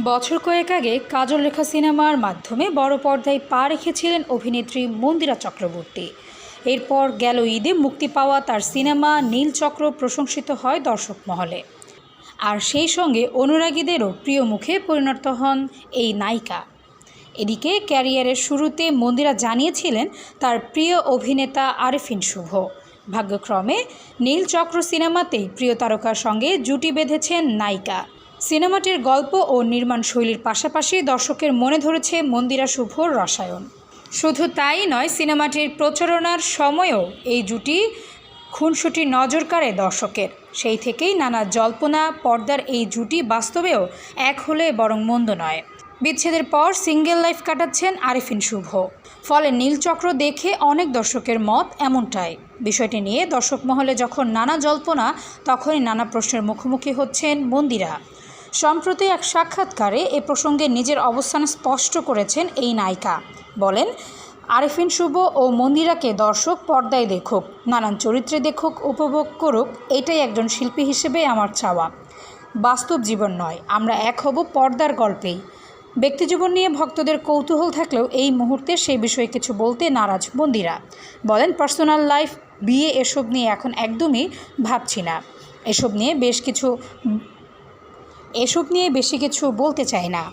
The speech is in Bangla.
বছর কয়েক আগে কাজল রেখা সিনেমার মাধ্যমে বড় পর্দায় পা রেখেছিলেন অভিনেত্রী মন্দিরা চক্রবর্তী। এরপর গেল ঈদে মুক্তি পাওয়া তার সিনেমা নীলচক্র প্রশংসিত হয় দর্শক মহলে। আর সেই সঙ্গে অনুরাগীদেরও প্রিয় মুখে পরিণত হন এই নায়িকা। এদিকে ক্যারিয়ারের শুরুতে মন্দিরা জানিয়েছিলেন তার প্রিয় অভিনেতা আরেফিন শুভ। ভাগ্যক্রমে নীলচক্র সিনেমাতেই প্রিয় তারকার সঙ্গে জুটি বেঁধেছেন নায়িকা। সিনেমাটির গল্প ও নির্মাণ শৈলীর পাশাপাশি দর্শকের মনে ধরেছে মন্দিরা শুভর রসায়ন। শুধু তাই নয়, সিনেমাটির প্রচারণার সময়ও এই জুটি খুনসুটি নজর কাড়ে দর্শকের। সেই থেকেই নানা জল্পনা, পর্দার এই জুটি বাস্তবেও এক হলে বরং মন্দ নয়। বিচ্ছেদের পর সিঙ্গেল লাইফ কাটাচ্ছেন আরিফিন শুভ। ফলে নীলচক্র দেখে অনেক দর্শকের মত এমনটাই। বিষয়টি নিয়ে দর্শক মহলে যখন নানা জল্পনা, তখনই নানা প্রশ্নের মুখোমুখি হচ্ছেন মন্দিরা। সম্প্রতি এক সাক্ষাৎকারে এ প্রসঙ্গে নিজের অবস্থান স্পষ্ট করেছেন এই নায়িকা। বলেন, আরেফিন শুভ ও মন্দিরাকে দর্শক, পর্দায় দেখুক, নানান চরিত্রে দেখুক, উপভোগ করুক, এটাই একজন শিল্পী হিসেবে আমার চাওয়া। বাস্তব জীবন নয়, আমরা এক হব পর্দার গল্পেই। ব্যক্তিজীবন নিয়ে ভক্তদের কৌতূহল থাকলেও এই মুহূর্তে সেই বিষয়ে কিছু বলতে নারাজ মন্দিরা। বলেন, পার্সোনাল লাইফ, বিয়ে এসব নিয়ে এখন একদমই ভাবছি না। এসব নিয়ে বেশ কিছু এসব নিয়ে বেশি কিছু বলতে চাই না